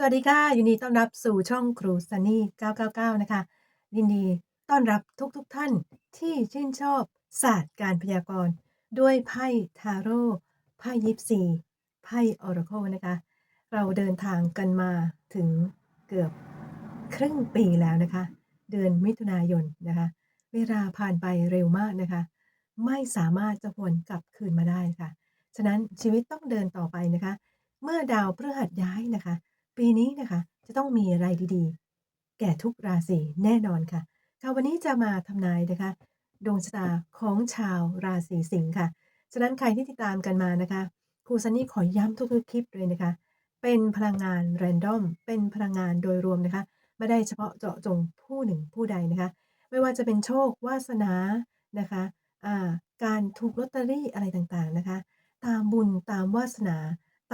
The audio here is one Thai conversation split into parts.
สวัสดีค่ะยินดีต้อนรับสู่ช่องครูซันนี่ 999 นะคะ ยินดีต้อนรับทุกๆทท่านที่ชื่นชอบศาสตร์การพยากรณ์ ด้วยไพ่ทาโร่ไพ่ยิปซีไพ่ออราโคนะคะ เราเดินทางกันมาถึงเกือบครึ่งปีแล้วนะคะ เดือนมิถุนายนนะคะ เวลาผ่านไปเร็วมากนะคะ ไม่สามารถจะวนกลับคืนมาได้ค่ะ ฉะนั้นชีวิตต้องเดินต่อไปนะคะ เมื่อดาวพฤหัสย้ายนะคะ ปีนี้นะคะ จะต้องมีอะไรดีๆ แก่ทุกราศีแน่นอนค่ะค่ะวันนี้จะมาทำนายนะคะ ดวงชะตาของชาวราศีสิงค์ค่ะ ฉะนั้นใครที่ติดตามกันมานะคะครูซันนี่ขอย้ำทุกๆคลิปเลยนะคะ เป็นพลังงานแรนดอม เป็นพลังงานโดยรวมนะคะ ไม่ได้เฉพาะเจาะจงผู้หนึ่งผู้ใดนะคะ ไม่ว่าจะเป็นโชควาสนานะคะอ่าการถูกลอตเตอรี่อะไรต่างๆนะคะ ตามบุญตามวาสนา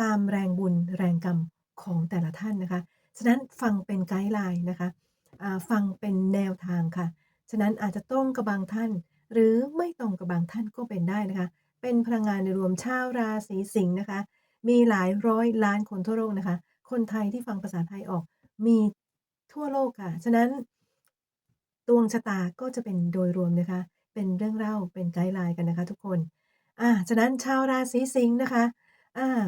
ตามแรงบุญแรงกรรม ของแต่ละท่านนะคะ ฉะนั้นฟังเป็นไกด์ไลน์นะคะฟังเป็นแนวทางค่ะ ฉะนั้นอาจจะตรงกับบางท่าน หรือไม่ตรงกับบางท่านก็เป็นได้นะคะ เป็นพลังงานในรวมชาวราศีสิงห์นะคะ มีหลายร้อยล้านคนทั่วโลกนะคะ คนไทยที่ฟังภาษาไทยออกมีทั่วโลกค่ะ ฉะนั้นดวงชะตาก็จะเป็นโดยรวมนะคะ เป็นเรื่องเล่าเป็นไกด์ไลน์กันนะคะ ทุกคน อ่า ฉะนั้นชาวราศีสิงห์นะคะ อ่า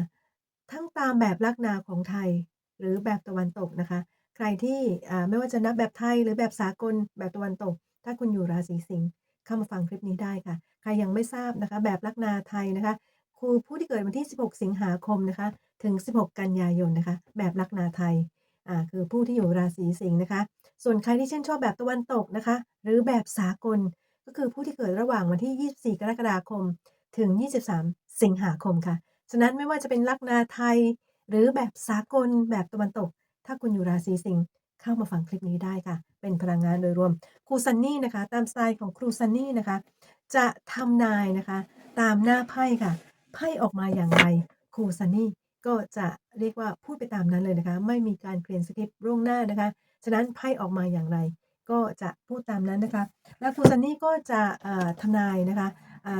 ทั้งตามแบบลัคนาของไทยหรือแบบตะวันตกนะคะ ใครที่ไม่ว่าจะนับแบบไทยหรือแบบสากลแบบตะวันตก ถ้าคุณอยู่ราศีสิงห์เข้ามาฟังคลิปนี้ได้ค่ะ ใครยังไม่ทราบนะคะ แบบลัคนาไทยนะคะคือผู้ที่เกิดวันที่ 16 สิงหาคมนะคะ ถึง 16 กันยายนนะคะ แบบลัคนาไทยอ่าคือผู้ที่อยู่ราศีสิงห์นะคะ ส่วนใครที่ชื่นชอบแบบตะวันตกนะคะ หรือแบบสากล ก็คือผู้ที่เกิดระหว่างวันที่ 24 กรกฎาคม ถึง 23 สิงหาคมค่ะ ฉะนั้นไม่ว่าจะเป็นลัคนาไทย หรือแบบสากลแบบตะวันตก ถ้าคุณอยู่ราศีสิงห์เข้ามาฟังคลิปนี้ได้ค่ะ เป็นพลังงานโดยรวม ครูซันนี่นะคะ ตามสไตล์ของครูซันนี่นะคะ จะทำนายนะคะ ตามหน้าไพ่ค่ะ ไพ่ออกมาอย่างไรครูซันนี่ก็จะเรียกว่าพูดไปตามนั้นเลยนะคะ ไม่มีการเขียนสคริปต์ล่วงหน้านะคะ ฉะนั้นไพ่ออกมาอย่างไร ก็จะพูดตามนั้นนะคะ และครูซันนี่ก็จะเอ่อทำนายนะคะ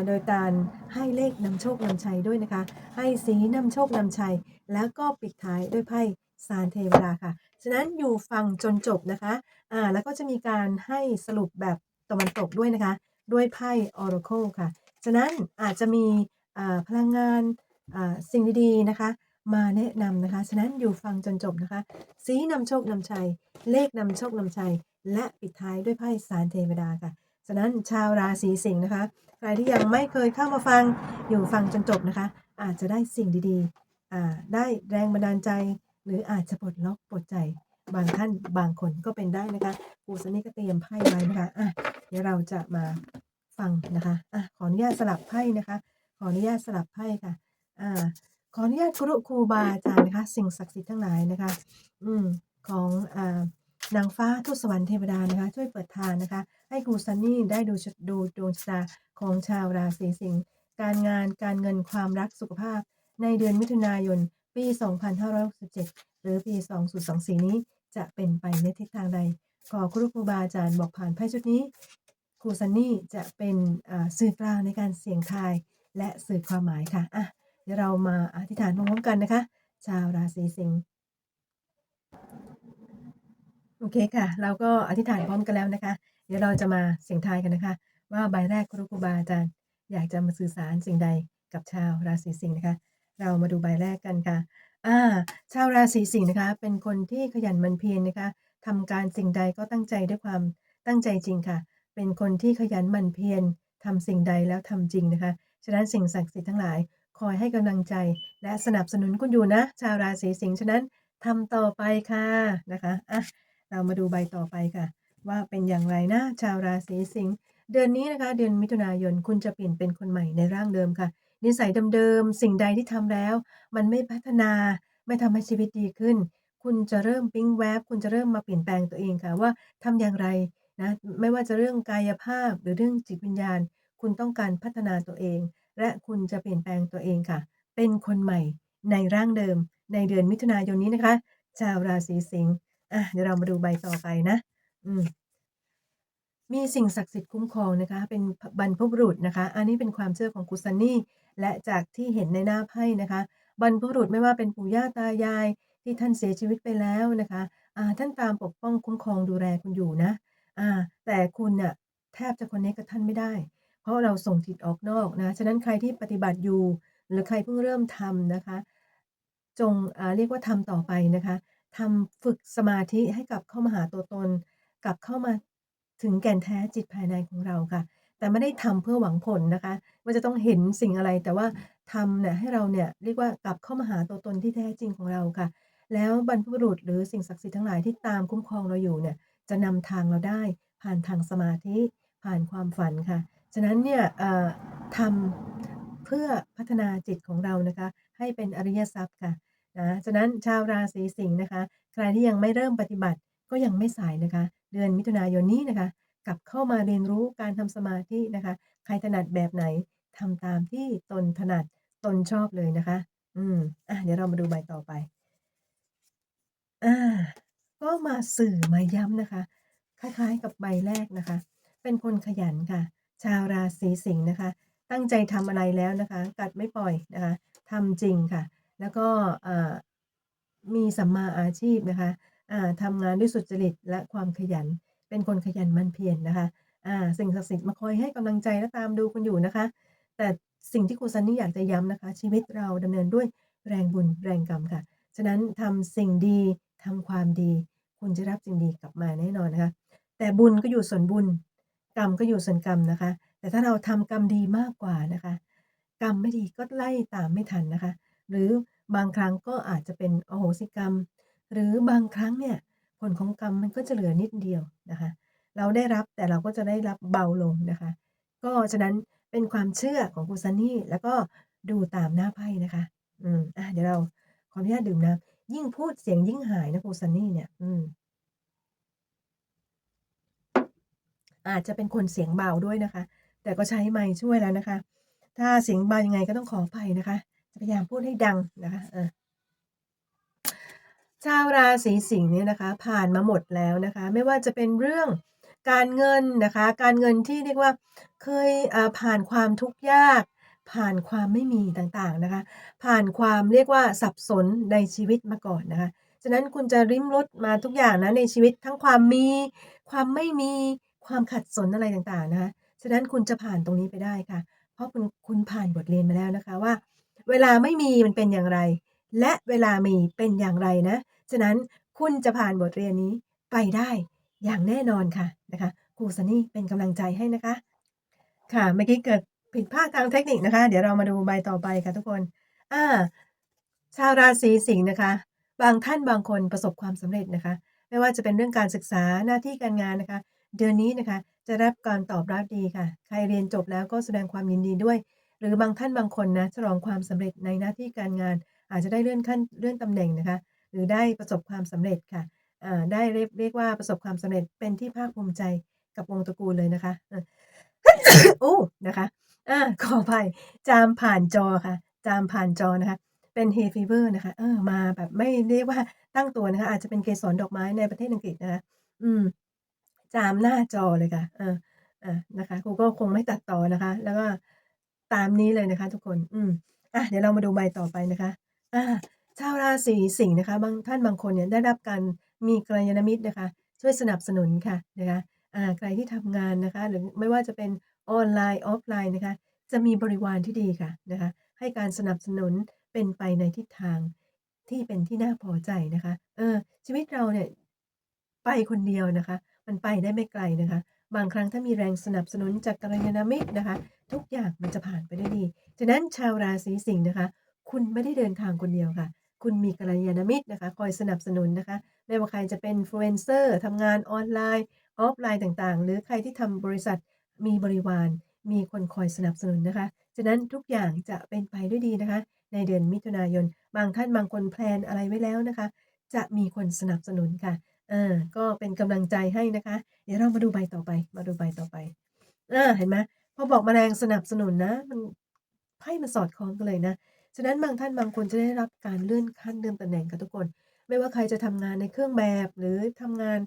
โดยการให้เลขนำโชคนำชัยด้วยนะคะ ให้สีนำโชคนำชัย แล้วก็ปิดท้ายด้วยไพ่ซานเทวดาค่ะ ฉะนั้นอยู่ฟังจนจบนะคะอ่าแล้วก็จะมีการให้สรุปแบบตะวันตกด้วยนะคะ ด้วยไพ่ Oracle ค่ะ ฉะนั้นอาจจะมีพลังงานสิ่งดีๆนะคะ มาแนะนำนะคะ ฉะนั้นอยู่ฟังจนจบนะคะ สีนำโชคนำชัย เลขนำโชคนำชัย และปิดท้ายด้วยไพ่สารเทวดาค่ะ ฉะนั้นชาวราศีสิงห์นะคะ ใครที่ยังไม่เคยเข้ามาฟังอยู่ฟังจนจบนะคะ อาจจะได้สิ่งดีๆ ได้แรงบันดาลใจ หรืออาจจะปลดล็อกปลดใจ บางท่านบางคนก็เป็นได้นะคะครูสนี่ก็เตรียมไพ่ไว้นะคะอะเดี๋ยวเราจะมาฟังนะคะอะขออนุญาตสลับไพ่นะคะ ขออนุญาตสลับไพ่ค่ะอ่าขออนุญาตครูครูบาอาจารย์นะคะ สิ่งศักดิ์สิทธิ์ทั้งหลายนะคะ อืมของอ่า นางฟ้าทูตสวรรค์เทวดานะคะ ช่วยเปิดทางนะคะ ให้ครูซันนี่ได้ดูดูดวงชะตาของชาวราศีสิงห์การงานการเงินความรักสุขภาพ ในเดือนมิถุนายน ปี 2567 หรือปี 2024 นี้จะเป็นไปในทิศทางใด ขอครูครูบาอาจารย์บอกผ่านไพ่ชุดนี้ ครูซันนี่จะเป็นสื่อกลางในการเสี่ยงทาย และสื่อความหมายค่ะอะเดี๋ยวเรามาอธิษฐานพร้อมกันนะคะ ชาวราศีสิงห์ โอเคค่ะ เราก็อธิษฐานพร้อมกันแล้วนะคะ เดี๋ยวเราจะมาเสียงทายกันนะคะ ว่าใบแรกครูครูบาอาจารย์อยากจะมาสื่อสารสิ่งใดกับชาวราศีสิงห์นะคะ เรามาดูใบแรกกันค่ะอ่าชาวราศีสิงห์นะคะ เป็นคนที่ขยันมันเพียรนะคะทำการสิ่งใดก็ตั้งใจด้วยความตั้งใจจริงค่ะ เป็นคนที่ขยันมันเพียรทำสิ่งใดแล้วทำจริงนะคะ ฉะนั้นสิ่งศักดิ์สิทธิ์ทั้งหลาย คอยให้กำลังใจ และสนับสนุนคุณอยู่นะ ชาวราศีสิงห์ฉะนั้นทำต่อไปค่ะนะคะอะ เรามาดูใบต่อไปค่ะ ว่าเป็นอย่างไรนะชาวราศีสิงห์เดือนนี้นะคะ เดือนมิถุนายนคุณจะเปลี่ยนเป็นคนใหม่ในร่างเดิมค่ะ นิสัยเดิมๆสิ่งใดที่ทำแล้ว มันไม่พัฒนาไม่ทำให้ชีวิตดีขึ้น คุณจะเริ่มปิ๊งแวบ คุณจะเริ่มมาเปลี่ยนแปลงตัวเองค่ะว่าทำอย่างไรนะไม่ว่าจะเรื่องกายภาพหรือเรื่องจิตวิญญาณ คุณต้องการพัฒนาตัวเอง และคุณจะเปลี่ยนแปลงตัวเองค่ะ เป็นคนใหม่ในร่างเดิม ในเดือนมิถุนายนนี้นะคะ ชาวราศีสิงห์ อะเดี๋ยวเรามาดูใบต่อไปนะ อืมมีสิ่งศักดิ์สิทธิ์คุ้มครองนะคะ เป็นบรรพบุรุษนะคะ อันนี้เป็นความเชื่อของกุซันนี่และจากที่เห็นในหน้าไพ่นะคะ บรรพบุรุษไม่ว่าเป็นปู่ย่าตายาย ที่ท่านเสียชีวิตไปแล้วนะคะอ่าท่านตามปกป้องคุ้มครองดูแลคุณอยู่นะอ่าแต่คุณน่ะแทบจะคอนเน็กต์กับท่านไม่ได้ เพราะเราส่งจิตออกนอกนะฉะนั้นใครที่ปฏิบัติอยู่ หรือใครเพิ่งเริ่มทำนะคะ จงเรียกว่าทำต่อไปนะคะ ทำฝึกสมาธิให้กลับเข้ามาหาตัวตน กลับเข้ามาถึงแก่นแท้จิตภายในของเราค่ะ แต่ไม่ได้ทำเพื่อหวังผลนะคะว่าจะต้องเห็นสิ่งอะไรแต่ว่าทำเนี่ยให้เราเนี่ยเรียกว่ากลับเข้ามาหาตัวตนที่แท้จริงของเราค่ะ แล้วบรรพบุรุษหรือสิ่งศักดิ์สิทธิ์ทั้งหลายที่ตามคุ้มครองเราอยู่เนี่ยจะนำทางเราได้ผ่านทางสมาธิผ่านความฝันค่ะ ฉะนั้นเนี่ยเอ่อทำเพื่อพัฒนาจิตของเรานะคะ ให้เป็นอริยทรัพย์ค่ะ นะฉะนั้นชาวราศีสิงห์นะคะ ใครที่ยังไม่เริ่มปฏิบัติก็ยังไม่สายนะคะ เดือนมิถุนายนนี้นะคะ กลับเข้ามาเรียนรู้การทำสมาธินะคะ ใครถนัดแบบไหนทำตามที่ตนถนัดตนชอบเลยนะคะ อืมอ่าเดี๋ยวเรามาดูใบต่อไปอ่าก็มาสื่อมาย้ำนะคะ คล้ายๆกับใบแรกนะคะ เป็นคนขยันค่ะ ชาวราศีสิงห์นะคะ ตั้งใจทำอะไรแล้วนะคะ กัดไม่ปล่อยนะคะทำจริงค่ะ แล้วก็มีสัมมาอาชีพนะคะอ่าทำงานด้วยสุจริตและความขยัน เป็นคนขยันมั่นเพียรนะคะสิ่งศักดิ์สิทธิ์มาคอยให้กำลังใจและตามดูคุณอยู่นะคะ แต่สิ่งที่ครูซันนี่อยากจะย้ำนะคะ ชีวิตเราดำเนินด้วยแรงบุญแรงกรรมค่ะ ฉะนั้นทำสิ่งดีทำความดี คุณจะรับสิ่งดีกลับมาแน่นอนนะคะ แต่บุญก็อยู่ส่วนบุญ กรรมก็อยู่ส่วนกรรมนะคะ แต่ถ้าเราทำกรรมดีมากกว่านะคะ กรรมไม่ดีก็ไล่ตามไม่ทันนะคะ หรือบางครั้งก็อาจจะเป็นโอโหสิกรรม หรือบางครั้งเนี่ยผลของกรรมมันก็จะเหลือนิดเดียวนะคะ เราได้รับแต่เราก็จะได้รับเบาลงนะคะ ก็ฉะนั้นเป็นความเชื่อของครูซันนี่แล้วก็ดูตามหน้าไพ่นะคะ อืมอ่าเดี๋ยวเราขออนุญาตดื่มน้ำยิ่งพูดเสียงยิ่งหายนะครูซันนี่เนี่ย อืมอาจจะเป็นคนเสียงเบาด้วยนะคะ แต่ก็ใช้ไมค์ช่วยแล้วนะคะ ถ้าเสียงเบายังไงก็ต้องขออภัยนะคะ พยายามพูดให้ดังนะคะชาวราศีสิงห์เนี่ยนะคะผ่านมาหมดแล้วนะคะ ไม่ว่าจะเป็นเรื่องการเงินนะคะ การเงินที่เรียกว่าเคยผ่านความทุกข์ยาก ผ่านความไม่มีต่างๆนะคะ ผ่านความเรียกว่าสับสนในชีวิตมาก่อนนะคะฉะนั้นคุณจะริมรสมาทุกอย่างนะในชีวิตทั้งความมี ความไม่มีความขัดสนอะไรต่างๆนะคะฉะนั้นคุณจะผ่านตรงนี้ไปได้ค่ะ เพราะคุณคุณผ่านบทเรียนมาแล้วนะคะว่า เวลาไม่มีมันเป็นอย่างไร และเวลามีเป็นอย่างไรนะ ฉะนั้นคุณจะผ่านบทเรียนนี้ไปได้อย่างแน่นอนค่ะนะคะครูซันนี่เป็นกำลังใจให้นะคะ ค่ะเมื่อกี้เกิดผิดพลาดทางเทคนิคนะคะ เดี๋ยวเรามาดูใบต่อไปค่ะทุกคนอ่าชาวราศีสิงห์นะคะ บางท่านบางคนประสบความสำเร็จนะคะ ไม่ว่าจะเป็นเรื่องการศึกษาหน้าที่การงานนะคะ เดือนนี้นะคะจะรับการตอบรับดีค่ะ ใครเรียนจบแล้วก็แสดงความยินดีด้วย หรือบางท่านบางคนนะฉลองความสำเร็จในหน้าที่การงาน อาจจะได้เลื่อนขั้นเลื่อนตำแหน่งนะคะ หรือได้ประสบความสำเร็จค่ะได้เรียกเรียกว่าประสบความสำเร็จเป็นที่ภาคภูมิใจกับวงตระกูลเลยนะคะโอ้นะคะอ่าขออภัยจามผ่านจอค่ะ จามผ่านจอนะคะ เป็น hay fever นะคะ เออมาแบบไม่เรียกว่าตั้งตัวนะคะ อาจจะเป็นเกสรดอกไม้ในประเทศอังกฤษนะคะอืม จามหน้าจอเลยค่ะ เอออานะคะครูก็คงไม่ตัดต่อนะคะ แล้วก็ ตามนี้เลยนะคะ ทุกคน อืมอะเดี๋ยวเรามาดูใบต่อไปนะคะอ่าชาวราศีสิงห์นะคะ บางท่านบางคนเนี่ยได้รับการมีกัลยาณมิตรนะคะ ช่วยสนับสนุนค่ะนะคะอ่าใครที่ทำงานนะคะ หรือไม่ว่าจะเป็นออนไลน์ออฟไลน์นะคะ จะมีบริวารที่ดีค่ะนะคะ ให้การสนับสนุนเป็นไปในทิศทางที่เป็นที่น่าพอใจนะคะ เออ ชีวิตเราเนี่ยไปคนเดียวนะคะ มันไปได้ไม่ไกลนะคะ บางครั้งถ้ามีแรงสนับสนุนจากกัลยาณมิตรนะคะ ทุกอย่างมันจะผ่านไปได้ดี ฉะนั้นชาวราศีสิงห์นะคะ คุณไม่ได้เดินทางคนเดียวค่ะ คุณมีกัลยาณมิตรนะคะ คอยสนับสนุนนะคะ ไม่ว่าใครจะเป็น Influencer ทำงานออนไลน์ ออฟไลน์ต่างๆ หรือใครที่ทำบริษัทมีบริวาร มีคนคอยสนับสนุนนะคะ ฉะนั้นทุกอย่างจะเป็นไปด้วยดีนะคะ ในเดือนมิถุนายน บางท่านบางคนแพลนอะไรไว้แล้วนะคะ จะมีคนสนับสนุนค่ะเออก็เป็นกำลังใจให้นะคะ เดี๋ยวเรามาดูใบต่อไป มาดูใบต่อไปอาเห็นไหม พอบอกมแมลงสนับสนุนนะ มันไพ่มันสอดคล้องกันเลยนะ ฉะนั้นบางท่านบางคนจะได้รับการเลื่อนขั้นเลื่อนตำแหน่งค่ะทุกคน ไม่ว่าใครจะทำงานในเครื่องแบบหรือทำงาน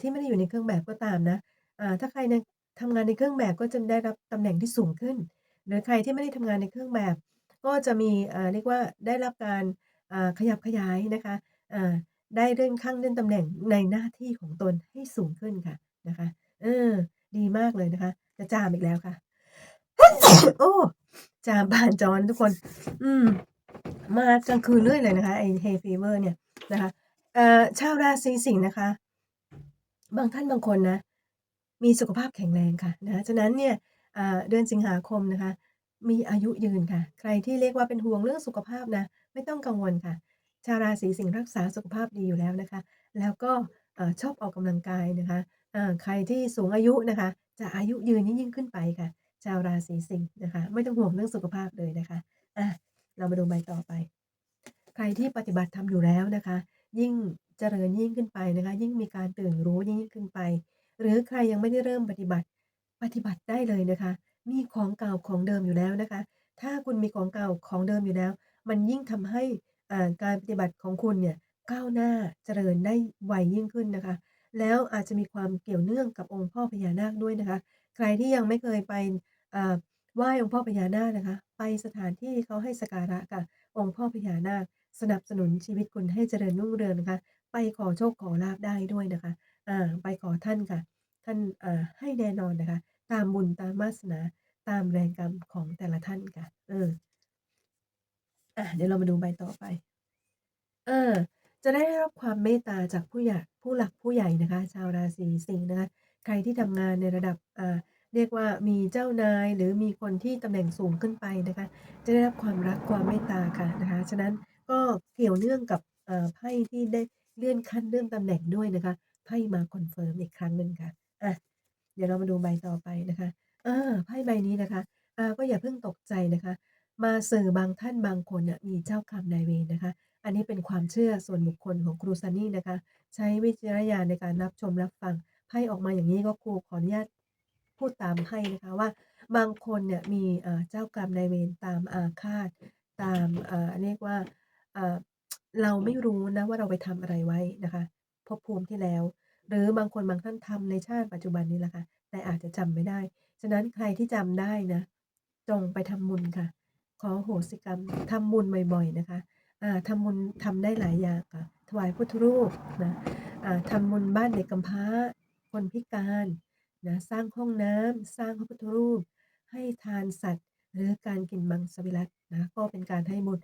ที่ไม่ได้อยู่ในเครื่องแบบก็ตามนะถ้าใครในทำงานในเครื่องแบบก็จะได้รับตำแหน่งที่สูงขึ้น หรือใครที่ไม่ได้ทำงานในเครื่องแบบ ก็จะมีเรียกว่าได้รับการขยับขยายนะคะได้เลื่อนขั้นเลื่อนตำแหน่งในหน้าที่ของตนให้สูงขึ้นค่ะนะคะ เออ ดีมากเลยนะคะ จะจามอีกแล้วค่ะ โอ้จามบานจอนทุกคน อืม มากลางคืนเรื่อยเลยนะคะไอ้ hay fever เนี่ยนะคะเอ่อชาวราศีสิงห์นะคะ บางท่านบางคนนะ มีสุขภาพแข็งแรงค่ะนะฉะนั้นเนี่ยเดือนสิงหาคมนะคะ มีอายุยืนค่ะ ใครที่เรียกว่าเป็นห่วงเรื่องสุขภาพนะ ไม่ต้องกังวลค่ะ ชาวราศีสิงห์รักษาสุขภาพดีอยู่แล้วนะคะ แล้วก็อชอบออกกำลังกายนะคะใครที่สูงอายุนะคะ จะอายุยืนยิ่งขึ้นไปค่ะ ชาวราศีสิงห์นะคะ ไม่ต้องห่วงเรื่องสุขภาพเลยนะคะอาเรามาดูใบต่อไป ใครที่ปฏิบัติธรรมอยู่แล้วนะคะ ยิ่งเจริญยิ่งขึ้นไปนะคะ ยิ่งมีการตื่นรู้ยิ่งขึ้นไป หรือใครยังไม่ได้เริ่มปฏิบัติปฏิบัติได้เลยนะคะ มีของเก่าของเดิมอยู่แล้วนะคะ ถ้าคุณมีของเก่าของเดิมอยู่แล้ว มันยิ่งทำให้อ่าการปฏิบัติของคุณเนี่ยก้าวหน้าเจริญได้ไวยิ่งขึ้นนะคะ แล้วอาจจะมีความเกี่ยวเนื่องกับองค์พ่อพญานาคด้วยนะคะ ใครที่ยังไม่เคยไปอ่าไหว้องค์พ่อพญานาคนะคะ ไปสถานที่เขาให้สการะค่ะองค์พ่อพญานาค สนับสนุนชีวิตคุณให้เจริญรุ่งเรืองนะคะ ไปขอโชคขอลาภได้ด้วยนะคะอ่าไปขอท่านค่ะ ท่านอ่าให้แน่นอนนะคะ ตามบุญตามวาสนาตามแรงกรรมของแต่ละท่านค่ะ เอออ่าเดี๋ยวเรามาดูใบต่อไป เออ จะได้รับความเมตตาจากผู้ใหญ่ ผู้หลักผู้ใหญ่นะคะ ชาวราศีสิงห์นะคะ ใครที่ทำงานในระดับอ่าเรียกว่ามีเจ้านายหรือมีคนที่ตำแหน่งสูงขึ้นไปนะคะ จะได้รับความรักความเมตตาค่ะนะคะ ฉะนั้นก็เกี่ยวเนื่องกับไพ่ที่ได้เลื่อนขั้นเลื่อนตำแหน่งด้วยนะคะไพ่มาคอนเฟิร์มอีกครั้งหนึ่งค่ะอาเดี๋ยวเรามาดูใบต่อไปนะคะอาไพ่ใบนี้นะคะอ่าก็อย่าเพิ่งตกใจนะคะ มาสื่อบางท่านบางคนน่ะมีเจ้ากรรมนายเวรนะคะ อันนี้เป็นความเชื่อส่วนบุคคลของครูซันนี่นะคะ ใช้วิจารณญาณในการรับชมรับฟังไพ่ออกมาอย่างนี้ก็ครูขออนุญาตพูดตามไพ่นะคะว่า บางคนเนี่ยมีเจ้ากรรมนายเวรตามอาฆาตตามอ่าเรียกว่าเราไม่รู้นะว่าเราไปทำอะไรไว้นะคะภพภูมิที่แล้ว หรือบางคนบางท่านทำในชาติปัจจุบันนี้แหละค่ะแต่อาจจะจำไม่ได้ ฉะนั้นใครที่จำได้นะ จงไปทำบุญค่ะ ขอโหสิกรรมทำบุญบ่อยๆนะคะ ทำบุญทำได้หลายอย่างค่ะ ถวายพุทธรูปนะอ่าทำบุญบ้านเด็กกำพร้า คนพิการนะสร้างห้องน้ำสร้างพระพุทธรูป ให้ทานสัตว์ หรือการกินมังสวิรัตินะก็เป็นการให้บุญ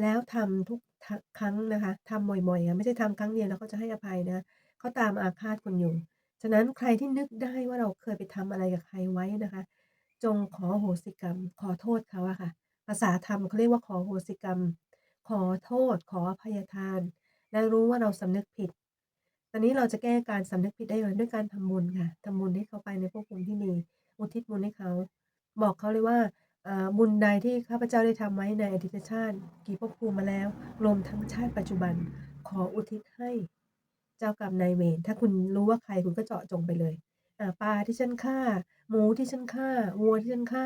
แล้วทำทุกทครั้งนะคะทำบ่อยๆอะไม่ใช่ทำครั้งเดียวแล้วเขาจะให้อภัยนะเขาตามอาฆาตคุณอยู่ ฉะนั้นใครที่นึกได้ว่าเราเคยไปทำอะไรกับใครไว้นะคะ จงขอโหสิกรรม ขอโทษเขาอะค่ะ ภาษาธรรมเขาเรียกว่าขอโหสิกรรม ขอโทษ ขออภัยทาน และรู้ว่าเราสำนึกผิด ตอนนี้เราจะแก้การสำนึกผิดได้เลยด้วยการทำบุญค่ะทำบุญให้เขาไปในภพภูมิที่ดี อุทิศบุญให้เขา บอกเขาเลยว่าบุญใดที่ข้าพเจ้าได้ทำไว้ในอดีตชาติ กี่ภพภูมิมาแล้ว รวมทั้งชาติปัจจุบัน ขออุทิศให้เจ้ากรรมนายเวร ถ้าคุณรู้ว่าใครคุณก็เจาะจงไปเลยปลาที่ฉันฆ่า หมูที่ฉันฆ่า วัวที่ฉันฆ่า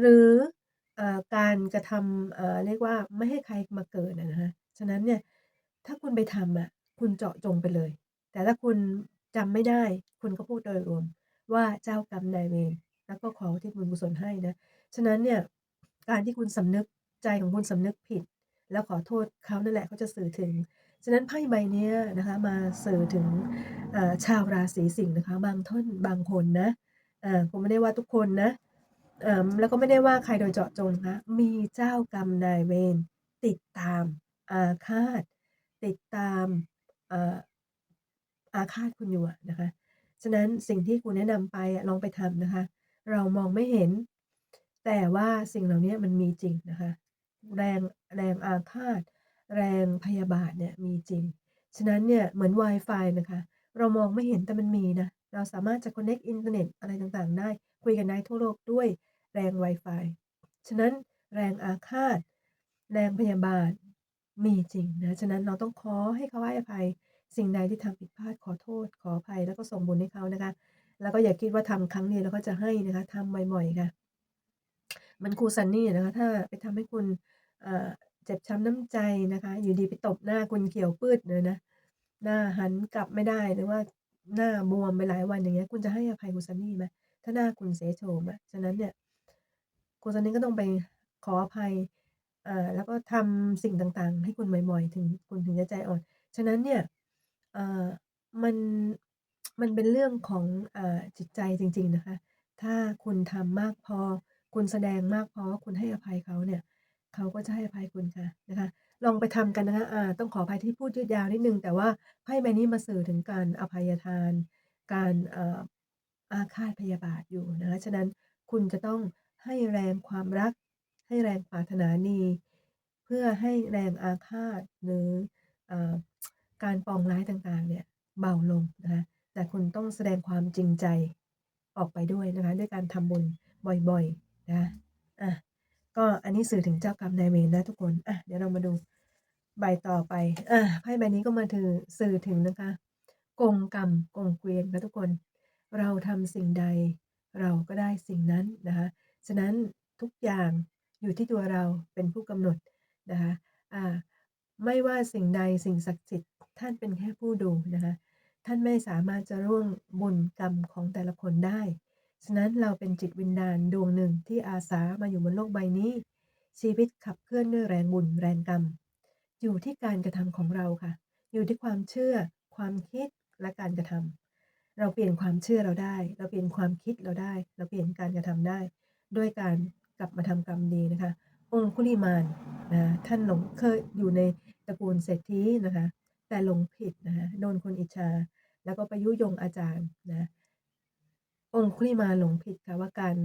หรือ อ่าการกระทำอ่าเรียกว่า ไม่ให้ใครมาเกิดอะนะคะ ฉะนั้นเนี่ย ถ้าคุณไปทำอะ คุณเจาะจงไปเลย แต่ถ้าคุณจำไม่ได้ คุณก็พูดโดยรวมว่า เจ้ากรรมนายเวร แล้วก็ขออุทิศบุญกุศลให้นะ ฉะนั้นเนี่ย การที่คุณสำนึก ใจของคุณสำนึกผิด แล้วขอโทษเขานั่นแหละ เขาจะสื่อถึง ฉะนั้นไพ่ใบเนี้ยนะคะ มาสื่อถึงอ่าชาวราศีสิงห์นะคะ บางท่านบางคนนะอ่าคงไม่ได้ว่าทุกคนนะ เอ่อแล้วก็ไม่ได้ว่าใครโดยเจาะจงนะมีเจ้ากรรมนายเวรติดตามอาฆาต ติดตามอาฆาตคุณอยู่นะคะ ฉะนั้นสิ่งที่ครูแนะนำไปลองไปทำนะคะ เรามองไม่เห็น แต่ว่าสิ่งเหล่านี้มันมีจริงนะคะ แรงแรงอาฆาต แรงพยาบาทเนี่ยมีจริง ฉะนั้นเนี่ยเหมือนวายฟนะคะ เรามองไม่เห็นแต่มันมีนะ เราสามารถจะคอนเน็กต์อินเทอร์เน็ตอะไรต่างๆ ได้ คุยกันได้ทั่วโลกด้วยแรงวายฟฉะนั้นแรงอาฆาต แรงพยาบาทมีจริงนะ ฉะนั้นเราต้องขอให้เขาให้อภัย สิ่งใดที่ทำผิดพลาดขอโทษ ขออภัยแล้วก็ส่งบุญให้เขานะคะ แล้วก็อย่าคิดว่าทำครั้งเดียวแล้วเขาจะให้นะคะทำบ่อยๆค่ะมือนครูซันนี่นะคะ ถ้าไปทำให้คุณเจ็บช้ำน้ำใจนะคะ อยู่ดีไปตบหน้าคุณเขียวปืดเลยนะ หน้าหันกลับไม่ได้หรือว่าหน้าบวมไปหลายวันอย่างเงี้ย คุณจะให้อภัยครูซันนี่ไหม ถ้าหน้าคุณเสโฉมอะฉะนั้นเนี่ยครูซันนี่ก็ต้องไปขออภัยอ่าแล้วก็ทำสิ่งต่างๆ ให้คุณบ่อยๆ ถึงคุณถึงจะใจอ่อน ฉะนั้นเนี่ยอ่อมันมันเป็นเรื่องของอ่าจิตใจจริง ๆนะคะ ถ้าคุณทำมากพอ คุณแสดงมากพอคุณให้อภัยเขาเนี่ยเขาก็จะให้อภัยคุณค่ะนะคะ ลองไปทำกันนะคะอ่าต้องขออภัยที่พูดยืดยาวนิดนึง แต่ว่าไพ่ใบนี้มาสื่อถึงการอภัยทาน การเอาฆาตพยาบาทอยู่นะคะฉะนั้นคุณจะต้องให้แรงความรัก ให้แรงปรารถนาดีเพื่อให้แรงอาฆาตหรืออการปองร้ายต่างๆเนี่ยเบาลงนะคะแต่คุณต้องแสดงความจริงใจออกไปด้วยนะคะด้วยการทำบุญบ่อยๆนะคะอะก็อันนี้สื่อถึงเจ้ากรรมนายเวรนะทุกคนอะเดี๋ยวเรามาดูใบต่อไปอาไพ่ใบนี้ก็มาถือสื่อถึงนะคะกงกรรมกงเกวียนค่ะทุกคน เราทำสิ่งใด เราก็ได้สิ่งนั้นนะคะฉะนั้นทุกอย่างอยู่ที่ตัวเราเป็นผู้กำหนดนะคะอ่าไม่ว่าสิ่งใดสิ่งศักดิ์สิทธิ์ท่านเป็นแค่ผู้ดูนะคะท่านไม่สามารถจะร่วงบุญกรรมของแต่ละคนได้ ฉะนั้นเราเป็นจิตวิญญาณดวงหนึ่งที่อาสามาอยู่บนโลกใบนี้ ชีวิตขับเคลื่อนด้วยแรงบุญแรงกรรม อยู่ที่การกระทำของเราค่ะ อยู่ที่ความเชื่อ ความคิดและการกระทำ เราเปลี่ยนความเชื่อเราได้ เราเปลี่ยนความคิดเราได้ เราเปลี่ยนการกระทำได้ ด้วยการกลับมาทำกรรมดีนะคะ องคุลิมานนะท่านหลงเคยอยู่ในตระกูลเศรษฐีนะคะ แต่หลงผิดนะคะโดนคนอิจฉาแล้วก็ไปยุยงอาจารย์นะองคุลิมานหลงผิดค่ะว่าการ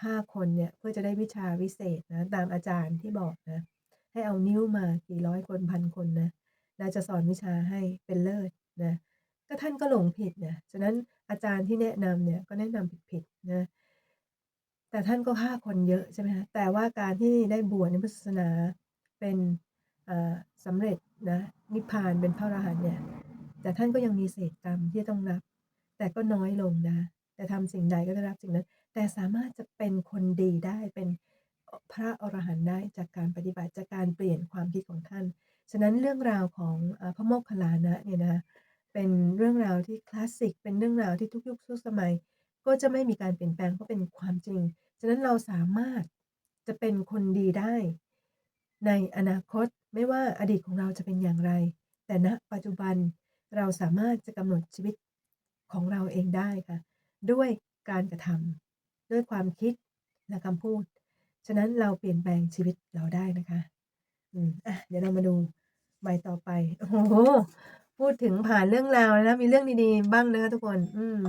ฆ่าคนเนี่ยเพื่อจะได้วิชาวิเศษนะตามอาจารย์ที่บอกนะให้เอานิ้วมากี่ร้อยคนพันคนนะแล้วจะสอนวิชาให้เป็นเลิศนะ ก็ท่านก็หลงผิดเนี่ยฉะนั้นอาจารย์ที่แนะนำเนี่ยก็แนะนำผิดๆนะแต่ท่านก็ฆ่าคนเยอะใช่ไหมคะแต่ว่าการที่ได้บวชในพุทธศาสนาเป็นอ่าสำเร็จนะนิพพานเป็นพระอรหันต์เนี่ยแต่ท่านก็ยังมีเศษกรรมที่ต้องรับ แต่ก็น้อยลงนะ แต่ทำสิ่งใดก็ได้รับสิ่งนั้น แต่สามารถจะเป็นคนดีได้เป็นพระอรหันต์ได้จากการปฏิบัติจากการเปลี่ยนความคิดของท่าน ฉะนั้นเรื่องราวของอพระโมคคัลลานะเนี่ยนะ เป็นเรื่องราวที่คลาสสิก เป็นเรื่องราวที่ทุกยุคทุกสมัย ก็จะไม่มีการเปลี่ยนแปลง เพราะเป็นความจริง ฉะนั้นเราสามารถจะเป็นคนดีได้ ในอนาคตไม่ว่าอดีตของเราจะเป็นอย่างไร แต่ณปัจจุบันเราสามารถจะกำหนดชีวิตของเราเองได้ค่ะ ด้วยการกระทำด้วยความคิดและคำพูด ฉะนั้นเราเปลี่ยนแปลงชีวิตเราได้นะคะ อืมอะเดี๋ยวเรามาดูใบต่อไป โอ้โฮ พูดถึงผ่านเรื่องราวแล้วนะมีเรื่องดีๆ บ้างนะคะทุกคน อืม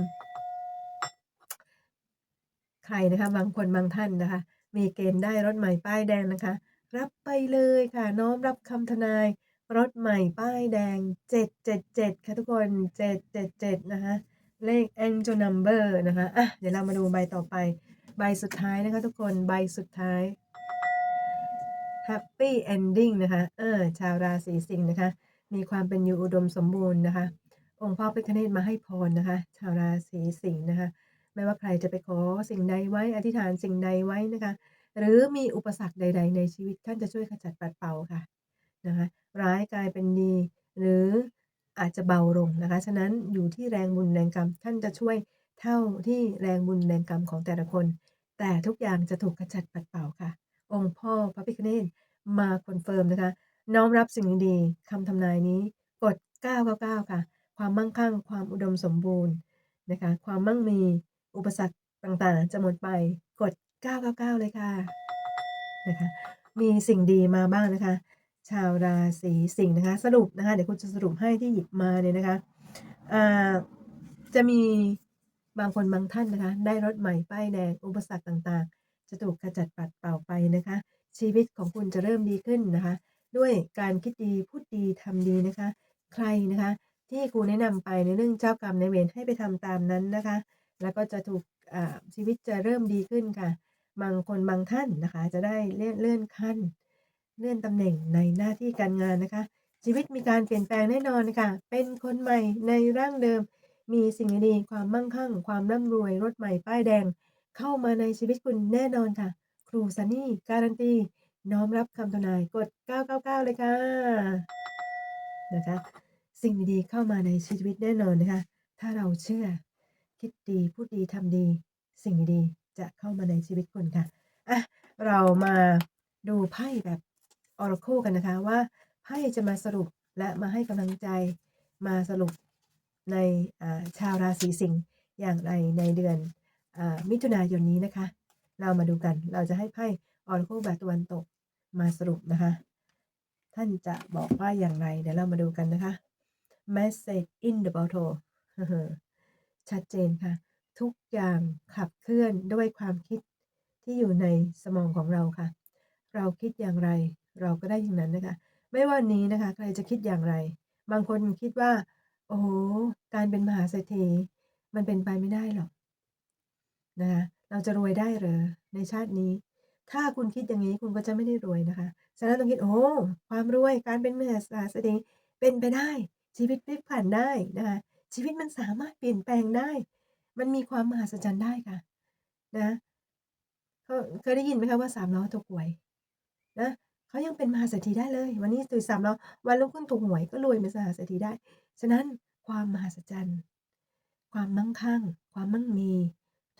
ใครนะคะ บางคนบางท่านนะคะ มีเกณฑ์ได้รถใหม่ป้ายแดงนะคะ รับไปเลยค่ะ น้อมรับคำทนาย รถใหม่ป้ายแดง777ค่ะทุกคน777นะคะ เลข Angel Number นะคะอะเดี๋ยวเรามาดูใบต่อไป ใบสุดท้ายนะคะ ทุกคนใบสุดท้าย Happy Ending นะคะ เออ ชาวราศีสิงห์นะคะ มีความเป็นอยู่อุดมสมบูรณ์นะคะ องค์พระพิฆเนศมาให้พรนะคะ ชาวราศีสิงห์นะคะ ไม่ว่าใครจะไปขอสิ่งใดไว้ อธิษฐานสิ่งใดไว้นะคะ หรือมีอุปสรรคใด ๆ ในชีวิตท่านจะช่วยขจัดปัดเป่าค่ะนะคะร้ายกลายเป็นดี หรืออาจจะเบาลงนะคะ ฉะนั้นอยู่ที่แรงบุญแรงกรรม ท่านจะช่วยเท่าที่แรงบุญแรงกรรมของแต่ละคน แต่ทุกอย่างจะถูกขจัดปัดเป่าค่ะ องค์พ่อพระพิฆเนศมาคอนเฟิร์มนะคะ น้อมรับสิ่งดีๆคำทำนายนี้กด 999 ค่ะ ความมั่งคั่ง ความอุดมสมบูรณ์นะคะ ความมั่งมี อุปสรรคต่างๆ จะหมดไป กด 999 เลยค่ะนะคะ มีสิ่งดีมาบ้างนะคะ ชาวราศีสิงห์นะคะ สรุปนะคะ เดี๋ยวคุณจะสรุปให้ที่หยิบมาเนี่ยนะคะอ่าจะมีบางคนบางท่านนะคะ ได้รถใหม่ป้ายแดง อุปสรรคต่างๆ จะถูกขจัดปัดเป่าไปนะคะ ชีวิตของคุณจะเริ่มดีขึ้นนะคะ ด้วยการคิดดีพูดดีทำดีนะคะ ใครนะคะ ที่ครูแนะนำไปในเรื่องเจ้ากรรมนายเวรให้ไปทำตามนั้นนะคะ แล้วก็จะถูกชีวิตจะเริ่มดีขึ้นค่ะ บางคนบางท่านนะคะ จะได้เลื่อนเลื่อนขั้น เลื่อนตำแหน่งในหน้าที่การงานนะคะ ชีวิตมีการเปลี่ยนแปลงแน่นอนค่ะเป็นคนใหม่ในร่างเดิม มีสิ่งดีๆความมั่งคั่ง ความร่ำรวยรถใหม่ป้ายแดง เข้ามาในชีวิตคุณแน่นอนค่ะ ครูซันนี่การันตี น้อมรับคำทำนายกด 999 เลยค่ะนะคะ สิ่งดีๆเข้ามาในชีวิตแน่นอนนะคะ ถ้าเราเชื่อ คิดดี พูดดีทำดี สิ่งดีๆจะเข้ามาในชีวิตคุณค่ะอะ เรามาดูไพ่แบบ Oracle กันนะคะว่าไพ่จะมาสรุปและมาให้กำลังใจมาสรุปในชาวราศีสิงห์อย่างไรในเดือนอมิถุนายนนี้นะคะ เรามาดูกันเราจะให้ไพ่ออร์โคแบบตะวันตก มาสรุปนะคะ ท่านจะบอกว่าอย่างไร เดี๋ยวเรามาดูกันนะคะ message in the bottle ชัดเจนค่ะ ทุกอย่างขับเคลื่อนด้วยความคิดที่อยู่ในสมองของเราค่ะ เราคิดอย่างไร เราก็ได้อย่างนั้นนะคะ ไม่ว่านี้นะคะ ใครจะคิดอย่างไร บางคนคิดว่า โอ้โหการเป็นมหาเศรษฐีมันเป็นไปไม่ได้หรอกนะคะเราจะรวยได้หรอในชาตินี้ ถ้าคุณคิดอย่างนี้คุณก็จะไม่ได้รวยนะคะฉะนั้นต้องคิดโอ้ความรวยการเป็นมหาเศรษฐีเป็นไปได้ ชีวิตพลิกผันได้นะคะชีวิตมันสามารถเปลี่ยนแปลงได้ มันมีความมหัศจรรย์ได้ค่ะนะเขาเคยได้ยินไหมคะว่าสามล้อถูกหวยนะเขายังเป็นมหาเศรษฐีได้เลย วันนี้ตื่นสามล้อวันรุ่งขึ้นถูกหวยก็รวยเป็นมหาเศรษฐีได้ ฉะนั้นความมหัศจรรย์ ความมั่งคั่ง ความมั่งมี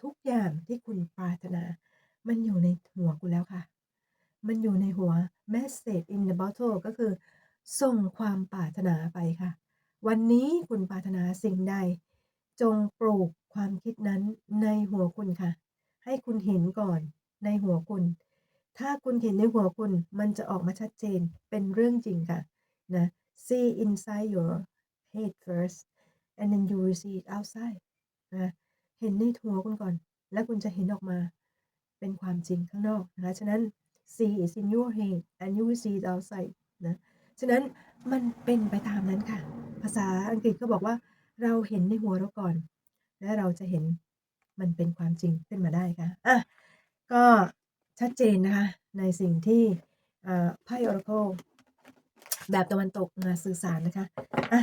ทุกอย่างที่คุณปรารถนา มันอยู่ในหัวคุณแล้วค่ะ มันอยู่ในหัว message in the bottle ก็คือ ส่งความปรารถนาไปค่ะ วันนี้คุณปรารถนาสิ่งใด จงปลูกความคิดนั้นในหัวคุณค่ะ ให้คุณเห็นก่อนในหัวคุณ ถ้าคุณเห็นในหัวคุณ มันจะออกมาชัดเจนเป็นเรื่องจริงค่ะนะ see inside your head first and then you will see it outside นะเห็นในหัวคุณก่อน แล้วคุณจะเห็นออกมา เป็นความจริงข้างนอกนะคะ ฉะนั้น see is in your head and you will see it outside นะ ฉะนั้นมันเป็นไปตามนั้นค่ะ ภาษาอังกฤษก็บอกว่าเราเห็นในหัวเราก่อน และเราจะเห็นมันเป็นความจริงขึ้นมาได้ค่ะ อะ ก็ชัดเจนนะคะ ในสิ่งที่ไพ่ออร์โคแบบตะวันตกมาสื่อสารนะคะ อะ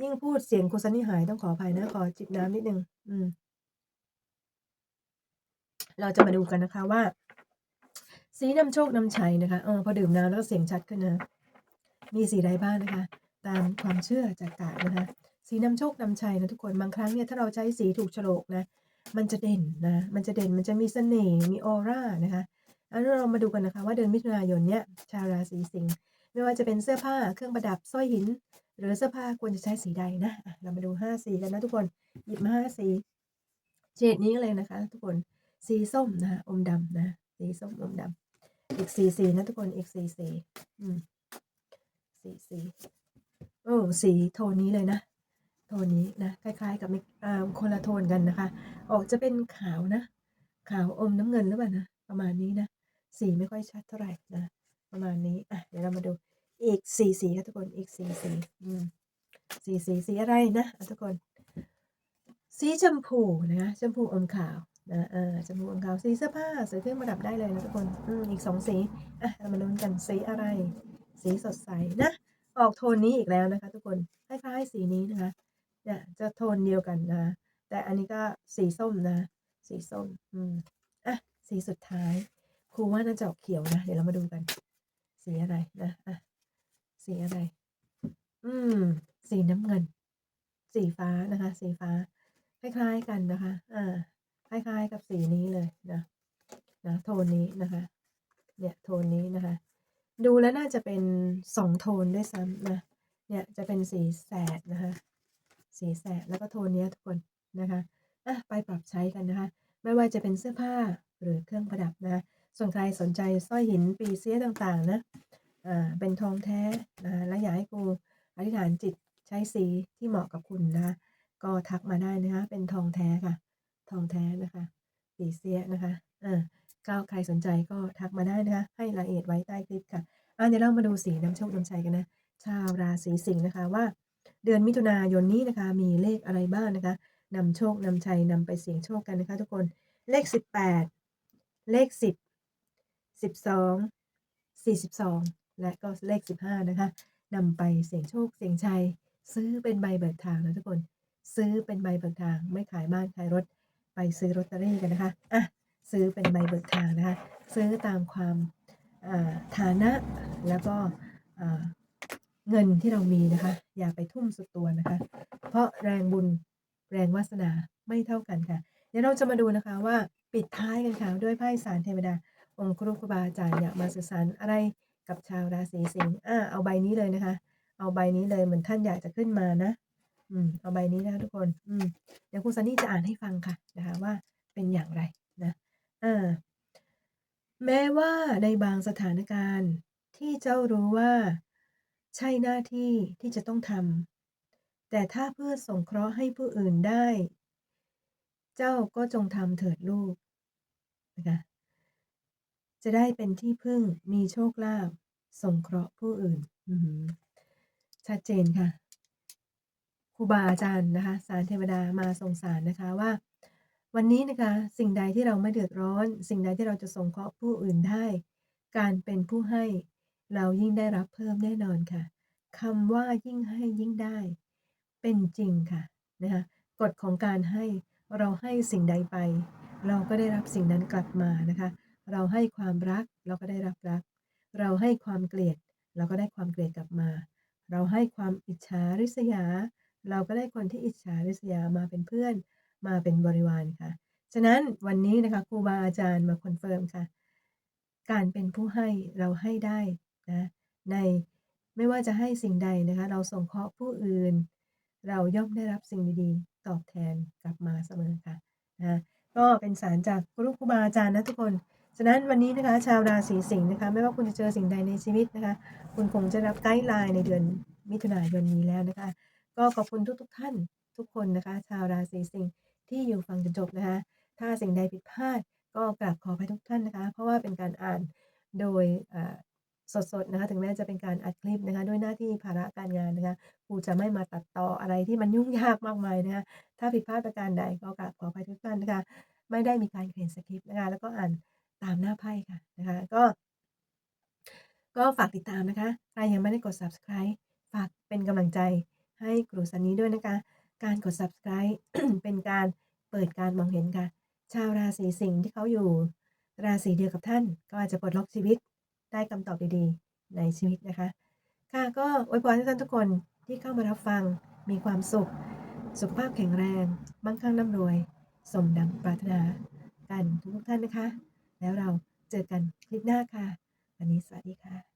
ยิ่งพูดเสียงโคซันนี่หายต้องขออภัยนะ ขอจิบน้ำนิดนึง อืม เราจะมาดูกันนะคะว่า สีนำโชคนำชัยนะคะเออพอดื่มน้ำแล้วก็เสียงชัดขึ้นนะมีสีใดบ้างนะคะ ตามความเชื่อจากกาศนะคะสีนำโชคนำชัยนะทุกคนบางครั้งเนี่ยถ้าเราใช้สีถูกโฉลกนะมันจะเด่นนะมันจะเด่นมันจะมีเสน่ห์มีออร่านะคะอันนี้เรามาดูกันนะคะว่าเดือนมิถุนายนเนี่ยชาวราศีสิงห์ไม่ว่าจะเป็นเสื้อผ้าเครื่องประดับสร้อยหิน หรือเสื้อผ้าควรจะใช้สีใดนะอะเรามาดูห้าสีกันนะทุกคนหยิบมาห้าสีเฉดนี้เลยนะคะ ทุกคน สีส้มนะคะอมดำนะ สีส้มอมดำอีกสีสีนะทุกคนอีกสีสีอืมสีสีโอ้สีโทนนี้เลยนะ โทนนี้นะ คล้าย ๆ กับอ่าคนละโทนกันนะคะ ออกจะเป็นขาวนะ ขาวอมน้ำเงินหรือเปล่านะ ประมาณนี้นะ สีไม่ค่อยชัดเท่าไหร่นะ ประมาณนี้ อะ เดี๋ยวเรามาดูอีกสีสีค่ะทุกคน อีกสีสีอืมสีสีสีอะไรนะทุกคน สีชมพูนะชมพูอมขาว นะเออชมพูอมขาวสีเสื้อผ้าสีเครื่องประดับได้เลยนะทุกคนอืมอีกสองสีอะเรามาลุ้นกันสีอะไร สีสดใสนะออกโทนนี้อีกแล้วนะคะ ทุกคนคล้ายๆสีนี้นะคะเนี่ยจะโทนเดียวกันนะ แต่อันนี้ก็สีส้มนะ สีส้มอืมอะสีสุดท้ายครูว่าน่าจะออกเขียวนะเดี๋ยวเรามาดูกัน สีอะไรนะอะสีอะไร อืม สีน้ำเงิน สีฟ้านะคะ สีฟ้า คล้าย ๆ กันนะคะ อ่า คล้ายๆกับสีนี้เลยนะนะโทนนี้นะคะเนี่ยโทนนี้นะคะ ดูแล้วน่าจะเป็นสองโทนด้วยซ้ำนะเนี่ยจะเป็นสีแสดนะคะสีแสดแล้วก็โทนนี้ทุกคนนะคะอะไปปรับใช้กันนะคะ ไม่ว่าจะเป็นเสื้อผ้าหรือเครื่องประดับนะส่วนใครสนใจสร้อยหินปีเสียต่างๆนะอ่าเป็นทองแท้นะและอยากให้ครูอธิษฐานจิตใช้สีที่เหมาะกับคุณนะคะก็ทักมาได้นะคะเป็นทองแท้ค่ะ ทองแท้นะคะปีเสียนะคะอ่าก็ใครสนใจก็ทักมาได้นะคะ ให้รายละเอียดไว้ใต้คลิปค่ะอะเดี๋ยวเรามาดูสีน้ำโชคนำชัยกันนะ ชาวราศีสิงห์นะคะว่า เดือนมิถุนายนนี้นะคะ มีเลขอะไรบ้างนะคะนำโชคนำชัยนำไปเสี่ยงโชคกันนะคะ ทุกคนเลข 18 เลข 10 12 42 และก็เลข 15 นะคะนำไปเสี่ยงโชคเสี่ยงชัย ซื้อเป็นใบเบิกทางนะทุกคน ซื้อเป็นใบเบิกทาง ไม่ขายบ้านขายรถ ซื้อลอตเตอรี่กันนะคะอะซื้อเป็นใบเบิกทางนะคะ ซื้อตามความฐานะแล้วก็เงินที่เรามีนะคะ อย่าไปทุ่มสุดตัวนะคะ เพราะแรงบุญแรงวาสนาไม่เท่ากันค่ะ เดี๋ยวเราจะมาดูนะคะว่าปิดท้ายกันค่ะด้วยไพ่สารเทวดา องค์ครูครูบาอาจารย์อยากมาสื่อสารอะไรกับชาวราศีสิงห์อ่าเอาใบนี้เลยนะคะ เอาใบนี้เลยเหมือนท่านอยากจะขึ้นมานะ อืมเอาใบนี้นะคะทุกคน อืมเดี๋ยวครูซันนี่จะอ่านให้ฟังค่ะนะคะว่าเป็นอย่างไรนะอ่าแม้ว่าในบางสถานการณ์ที่เจ้ารู้ว่า ใช่หน้าที่ที่จะต้องทำแต่ถ้าเพื่อสงเคราะห์ให้ผู้อื่นได้ เจ้าก็จงทำเถิดลูกนะคะจะได้เป็นที่พึ่งมีโชคลาภสงเคราะห์ผู้อื่นชัดเจนค่ะ รูบาอาจารย์นะคะสารเทวดามาส่งสารนะคะว่า วันนี้นะคะสิ่งใดที่เราไม่เดือดร้อน สิ่งใดที่เราจะสงเคราะห์ผู้อื่นได้ การเป็นผู้ให้เรายิ่งได้รับเพิ่มแน่นอนค่ะคำว่ายิ่งให้ยิ่งได้ เป็นจริงค่ะนะคะกฎของการให้เราให้สิ่งใดไป เราก็ได้รับสิ่งนั้นกลับมานะคะ เราให้ความรักเราก็ได้รับรัก เราให้ความเกลียด เราก็ได้ความเกลียดกลับมา เราให้ความอิจฉาริษยา เราก็ได้คนที่อิจฉาริษยามาเป็นเพื่อนมาเป็นบริวารค่ะ ฉะนั้นวันนี้นะคะครูบาอาจารย์มาคอนเฟิร์มค่ะ การเป็นผู้ให้เราให้ได้นะในไม่ว่าจะให้สิ่งใดนะคะ เราส่งเคราะห์ผู้อื่น เราย่อมได้รับสิ่งดีๆ ตอบแทนกลับมาเสมอค่ะนะก็เป็นสารจากครูครูบาอาจารย์นะทุกคน ฉะนั้นวันนี้นะคะ ชาวราศีสิงห์นะคะ ไม่ว่าคุณจะเจอสิ่งใดในชีวิตนะคะ คุณคงจะรับไกด์ไลน์ในเดือนมิถุนายนนี้แล้วนะคะ ก็ขอบคุณทุกๆทท่านทุกคนนะคะ ชาวราศีสิงห์ที่อยู่ฟังจนจบนะคะ ถ้าสิ่งใดผิดพลาดก็กราบขออภัยทุกท่านนะคะ เพราะว่าเป็นการอ่านโดยสดๆนะคะ ถึงแม้จะเป็นการอัดคลิปนะคะ ด้วยหน้าที่ภาระการงานนะคะครูจะไม่มาตัดต่ออะไรที่มันยุ่งยากมากมายนะคะ ถ้าผิดพลาดประการใดก็กราบขออภัยทุกท่านนะคะ ไม่ได้มีการเขียนสคริปต์นะคะ แล้วก็อ่านตามหน้าไพ่ค่ะนะคะ ก็ ก็ฝากติดตามนะคะ ใครยังไม่ได้กด subscribe ฝากเป็นกำลังใจ ให้ครูสันนี้ด้วยนะคะ การกด subscribe เป็นการเปิดการมองเห็นค่ะ ชาวราศีสิงห์ที่เขาอยู่ ราศีเดียวกับท่าน ก็อาจจะปลดล็อกชีวิตได้คำตอบดีๆ ในชีวิตนะคะ ค่ะก็อวยพรให้ท่านทุกคนที่เข้ามารับฟังมีความสุข สุขภาพแข็งแรงมั่งคั่งร่ำรวย สมดังปรารถนากันทุกท่านนะคะ แล้วเราเจอกันคลิปหน้าค่ะ วันนี้สวัสดีค่ะ